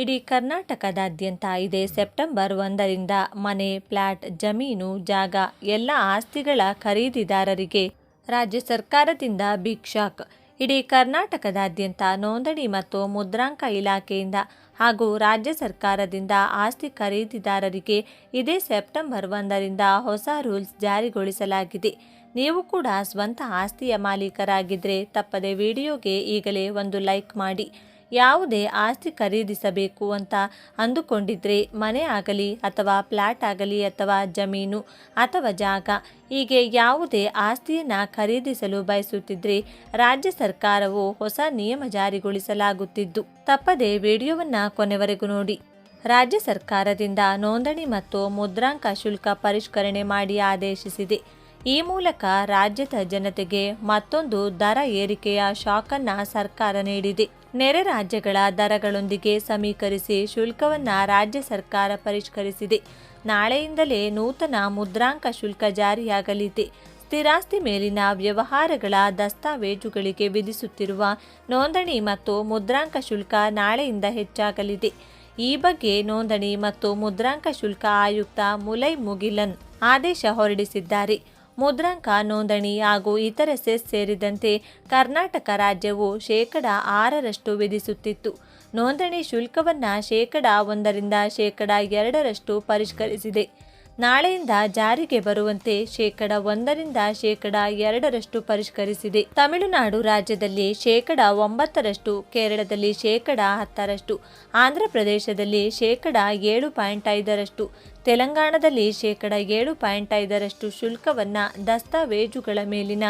ಇಡೀ ಕರ್ನಾಟಕದಾದ್ಯಂತ ಇದೆ ಸೆಪ್ಟೆಂಬರ್ ಒಂದರಿಂದ ಮನೆ, ಫ್ಲಾಟ್, ಜಮೀನು, ಜಾಗ, ಎಲ್ಲ ಆಸ್ತಿಗಳ ಖರೀದಿದಾರರಿಗೆ ರಾಜ್ಯ ಸರ್ಕಾರದಿಂದ ಬಿಗ್ ಶಾಕ್. ಇಡೀ ಕರ್ನಾಟಕದಾದ್ಯಂತ ನೋಂದಣಿ ಮತ್ತು ಮುದ್ರಾಂಕ ಇಲಾಖೆಯಿಂದ ಹಾಗೂ ರಾಜ್ಯ ಸರ್ಕಾರದಿಂದ ಆಸ್ತಿ ಖರೀದಿದಾರರಿಗೆ ಇದೇ ಸೆಪ್ಟೆಂಬರ್ ಒಂದರಿಂದ ಹೊಸ ರೂಲ್ಸ್ ಜಾರಿಗೊಳಿಸಲಾಗಿದೆ. ನೀವು ಕೂಡ ಸ್ವಂತ ಆಸ್ತಿಯ ಮಾಲೀಕರಾಗಿದ್ದರೆ ತಪ್ಪದೆ ವಿಡಿಯೋಗೆ ಈಗಲೇ ಒಂದು ಲೈಕ್ ಮಾಡಿ. ಯಾವುದೇ ಆಸ್ತಿ ಖರೀದಿಸಬೇಕು ಅಂತ ಅಂದುಕೊಂಡಿದ್ರೆ ಮನೆ ಆಗಲಿ ಅಥವಾ ಫ್ಲ್ಯಾಟ್ ಆಗಲಿ ಅಥವಾ ಜಮೀನು ಅಥವಾ ಜಾಗ, ಹೀಗೆ ಯಾವುದೇ ಆಸ್ತಿಯನ್ನು ಖರೀದಿಸಲು ಬಯಸುತ್ತಿದ್ರೆ ರಾಜ್ಯ ಸರ್ಕಾರವು ಹೊಸ ನಿಯಮ ಜಾರಿಗೊಳಿಸಲಾಗುತ್ತಿದ್ದು. ತಪ್ಪದೆ ವಿಡಿಯೋವನ್ನು ಕೊನೆವರೆಗೂ ನೋಡಿ. ರಾಜ್ಯ ಸರ್ಕಾರದಿಂದ ನೋಂದಣಿ ಮತ್ತು ಮುದ್ರಾಂಕ ಶುಲ್ಕ ಪರಿಷ್ಕರಣೆ ಮಾಡಿ ಆದೇಶಿಸಿದೆ. ಈ ಮೂಲಕ ರಾಜ್ಯದ ಜನತೆಗೆ ಮತ್ತೊಂದು ದರ ಏರಿಕೆಯ ಶಾಕನ್ನ ಸರ್ಕಾರ ನೀಡಿದೆ. ನೆರೆ ರಾಜ್ಯಗಳ ದರಗಳೊಂದಿಗೆ ಸಮೀಕರಿಸಿ ಶುಲ್ಕವನ್ನು ರಾಜ್ಯ ಸರ್ಕಾರ ಪರಿಷ್ಕರಿಸಿದೆ. ನಾಳೆಯಿಂದಲೇ ನೂತನ ಮುದ್ರಾಂಕ ಶುಲ್ಕ ಜಾರಿಯಾಗಲಿದೆ. ಸ್ಥಿರಾಸ್ತಿ ಮೇಲಿನ ವ್ಯವಹಾರಗಳ ದಸ್ತಾವೇಜುಗಳಿಗೆ ವಿಧಿಸುತ್ತಿರುವ ನೋಂದಣಿ ಮತ್ತು ಮುದ್ರಾಂಕ ಶುಲ್ಕ ನಾಳೆಯಿಂದ ಹೆಚ್ಚಾಗಲಿದೆ. ಈ ಬಗ್ಗೆ ನೋಂದಣಿ ಮತ್ತು ಮುದ್ರಾಂಕ ಶುಲ್ಕ ಆಯುಕ್ತ ಮುಲೈ ಮುಗಿಲನ್ ಆದೇಶ ಹೊರಡಿಸಿದ್ದಾರೆ. ಮುದ್ರಾಂಕ, ನೋಂದಣಿ ಹಾಗೂ ಇತರೆ ಸೆಸ್ ಸೇರಿದಂತೆ ಕರ್ನಾಟಕ ರಾಜ್ಯವು ಶೇಕಡ ಆರರಷ್ಟು ವಿಧಿಸುತ್ತಿತ್ತು. ನೋಂದಣಿ ಶುಲ್ಕವನ್ನು ಶೇಕಡ ಒಂದರಿಂದ ಶೇಕಡ ಎರಡರಷ್ಟು ಪರಿಷ್ಕರಿಸಿದೆ. ನಾಳೆಯಿಂದ ಜಾರಿಗೆ ಬರುವಂತೆ ಶೇಕಡ ಒಂದರಿಂದ ಶೇಕಡ ಎರಡರಷ್ಟು ಪರಿಷ್ಕರಿಸಿದೆ. ತಮಿಳುನಾಡು ರಾಜ್ಯದಲ್ಲಿ ಶೇಕಡ ಒಂಬತ್ತರಷ್ಟು, ಕೇರಳದಲ್ಲಿ ಶೇಕಡ ಹತ್ತರಷ್ಟು, ಆಂಧ್ರಪ್ರದೇಶದಲ್ಲಿ ಶೇಕಡ ಏಳು ಪಾಯಿಂಟ್ ಐದರಷ್ಟು, ತೆಲಂಗಾಣದಲ್ಲಿ ಶೇಕಡ ಏಳು ಪಾಯಿಂಟ್ ಐದರಷ್ಟು ಶುಲ್ಕವನ್ನು ದಸ್ತಾವೇಜುಗಳ ಮೇಲಿನ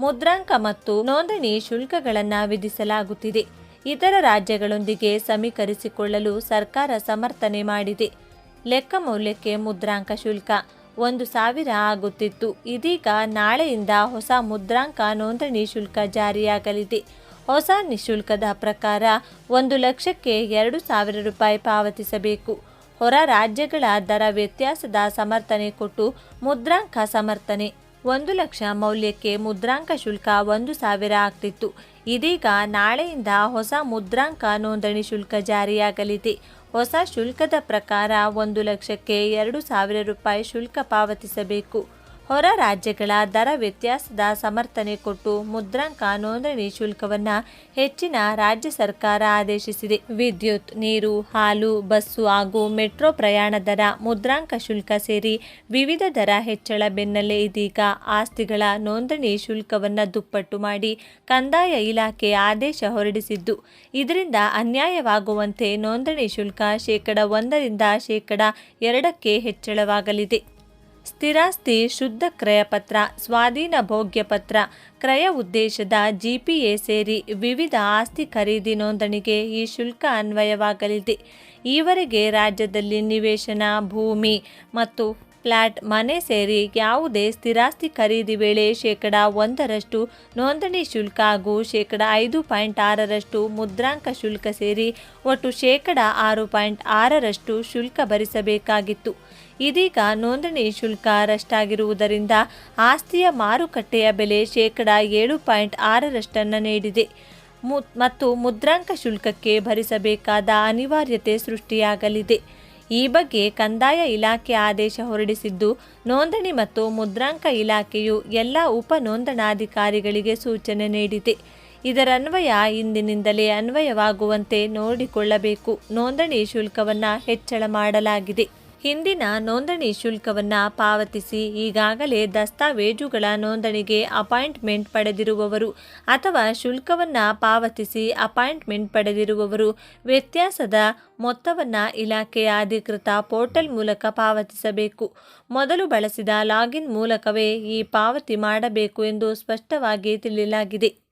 ಮುದ್ರಾಂಕ ಮತ್ತು ನೋಂದಣಿ ಶುಲ್ಕಗಳನ್ನು ವಿಧಿಸಲಾಗುತ್ತಿದೆ. ಇತರ ರಾಜ್ಯಗಳೊಂದಿಗೆ ಸಮೀಕರಿಸಿಕೊಳ್ಳಲು ಸರ್ಕಾರ ಸಮರ್ಥನೆ ಮಾಡಿದೆ. ಲೆಕ್ಕ ಮೌಲ್ಯಕ್ಕೆ ಮುದ್ರಾಂಕ ಶುಲ್ಕ. ಒಂದು ಸಾವಿರ ಆಗುತ್ತಿತ್ತು. ಇದೀಗ ನಾಳೆಯಿಂದ ಹೊಸ ಮುದ್ರಾಂಕ ನೋಂದಣಿ ಶುಲ್ಕ ಜಾರಿಯಾಗಲಿದೆ. ಹೊಸ ನಿಶುಲ್ಕದ ಪ್ರಕಾರ ಒಂದು ಲಕ್ಷಕ್ಕೆ ಎರಡು ಸಾವಿರ ರೂಪಾಯಿ ಪಾವತಿಸಬೇಕು. ಹೊರ ರಾಜ್ಯಗಳ ದರ ವ್ಯತ್ಯಾಸದ ಸಮರ್ಥನೆ ಕೊಟ್ಟು ಮುದ್ರಾಂಕ ಸಮರ್ಥನೆ. ಒಂದು ಲಕ್ಷ ಮೌಲ್ಯಕ್ಕೆ ಮುದ್ರಾಂಕ ಶುಲ್ಕ ಒಂದು ಸಾವಿರ ಆಗ್ತಿತ್ತು. ಇದೀಗ ನಾಳೆಯಿಂದ ಹೊಸ ಮುದ್ರಾಂಕ ನೋಂದಣಿ ಶುಲ್ಕ ಜಾರಿಯಾಗಲಿದೆ. ಹೊಸ ಶುಲ್ಕದ ಪ್ರಕಾರ ಒಂದು ಲಕ್ಷಕ್ಕೆ ಎರಡು ಸಾವಿರ ರೂಪಾಯಿ ಶುಲ್ಕ ಪಾವತಿಸಬೇಕು. ಹೊರ ರಾಜ್ಯಗಳ ದರ ವ್ಯತ್ಯಾಸದ ಸಮರ್ಥನೆ ಕೊಟ್ಟು ಮುದ್ರಾಂಕ ನೋಂದಣಿ ಶುಲ್ಕವನ್ನು ಹೆಚ್ಚಿನ ರಾಜ್ಯ ಸರ್ಕಾರ ಆದೇಶಿಸಿದೆ. ವಿದ್ಯುತ್, ನೀರು, ಹಾಲು, ಬಸ್ಸು ಹಾಗೂ ಮೆಟ್ರೋ ಪ್ರಯಾಣ ದರ, ಮುದ್ರಾಂಕ ಶುಲ್ಕ ಸೇರಿ ವಿವಿಧ ದರ ಹೆಚ್ಚಳ ಬೆನ್ನಲ್ಲೇ ಇದೀಗ ಆಸ್ತಿಗಳ ನೋಂದಣಿ ಶುಲ್ಕವನ್ನು ದುಪ್ಪಟ್ಟು ಮಾಡಿ ಕಂದಾಯ ಇಲಾಖೆ ಆದೇಶ ಹೊರಡಿಸಿದ್ದು. ಇದರಿಂದ ಅನ್ಯಾಯವಾಗುವಂತೆ ನೋಂದಣಿ ಶುಲ್ಕ ಶೇಕಡ ಒಂದರಿಂದ ಶೇಕಡ ಎರಡಕ್ಕೆ ಹೆಚ್ಚಳವಾಗಲಿದೆ. ಸ್ಥಿರಾಸ್ತಿ, ಶುದ್ಧ ಕ್ರಯಪತ್ರ, ಸ್ವಾಧೀನ ಭೋಗ್ಯಪತ್ರ, ಕ್ರಯ ಉದ್ದೇಶದ ಜಿಪಿಎ ಸೇರಿ ವಿವಿಧ ಆಸ್ತಿ ಖರೀದಿ ನೋಂದಣಿಗೆ ಈ ಶುಲ್ಕ ಅನ್ವಯವಾಗಲಿದೆ. ಈವರೆಗೆ ರಾಜ್ಯದಲ್ಲಿ ನಿವೇಶನ, ಭೂಮಿ ಮತ್ತು ಫ್ಲ್ಯಾಟ್ ಮನೆ ಸೇರಿ ಯಾವುದೇ ಸ್ಥಿರಾಸ್ತಿ ಖರೀದಿ ವೇಳೆ ಶೇಕಡ ಒಂದರಷ್ಟು ನೋಂದಣಿ ಶುಲ್ಕ ಹಾಗೂ ಶೇಕಡ ಐದು ಪಾಯಿಂಟ್ ಆರರಷ್ಟು ಮುದ್ರಾಂಕ ಶುಲ್ಕ ಸೇರಿ ಒಟ್ಟು ಶೇಕಡ ಆರು ಪಾಯಿಂಟ್ ಆರರಷ್ಟು ಶುಲ್ಕ ಭರಿಸಬೇಕಾಗಿತ್ತು. ಇದೀಗ ನೋಂದಣಿ ಶುಲ್ಕ ರಷ್ಟಾಗಿರುವುದರಿಂದ ಆಸ್ತಿಯ ಮಾರುಕಟ್ಟೆಯ ಬೆಲೆ ಶೇಕಡ ಏಳು ಪಾಯಿಂಟ್ ಆರರಷ್ಟನ್ನು ನೀಡಿದೆ. ಮತ್ತು ಮುದ್ರಾಂಕ ಶುಲ್ಕಕ್ಕೆ ಭರಿಸಬೇಕಾದ ಅನಿವಾರ್ಯತೆ ಸೃಷ್ಟಿಯಾಗಲಿದೆ. ಈ ಬಗ್ಗೆ ಕಂದಾಯ ಇಲಾಖೆ ಆದೇಶ ಹೊರಡಿಸಿದ್ದು, ನೋಂದಣಿ ಮತ್ತು ಮುದ್ರಾಂಕ ಇಲಾಖೆಯು ಎಲ್ಲ ಉಪ ನೋಂದಣಾಧಿಕಾರಿಗಳಿಗೆ ಸೂಚನೆ ನೀಡಿದೆ. ಇದರನ್ವಯ ಇಂದಿನಿಂದಲೇ ಅನ್ವಯವಾಗುವಂತೆ ನೋಡಿಕೊಳ್ಳಬೇಕು. ನೋಂದಣಿ ಶುಲ್ಕವನ್ನು ಹೆಚ್ಚಳ ಮಾಡಲಾಗಿದೆ. ಹಿಂದಿನ ನೋಂದಣಿ ಶುಲ್ಕವನ್ನು ಪಾವತಿಸಿ ಈಗಾಗಲೇ ದಸ್ತಾವೇಜುಗಳ ನೋಂದಣಿಗೆ ಅಪಾಯಿಂಟ್ಮೆಂಟ್ ಪಡೆದಿರುವವರು ಅಥವಾ ಶುಲ್ಕವನ್ನು ಪಾವತಿಸಿ ಅಪಾಯಿಂಟ್ಮೆಂಟ್ ಪಡೆದಿರುವವರು ವ್ಯತ್ಯಾಸದ ಮೊತ್ತವನ್ನು ಇಲಾಖೆಯ ಅಧಿಕೃತ ಪೋರ್ಟಲ್ ಮೂಲಕ ಪಾವತಿಸಬೇಕು. ಮೊದಲು ಬಳಸಿದ ಲಾಗಿನ್ ಮೂಲಕವೇ ಈ ಪಾವತಿ ಮಾಡಬೇಕು ಎಂದು ಸ್ಪಷ್ಟವಾಗಿ ತಿಳಿಸಲಾಗಿದೆ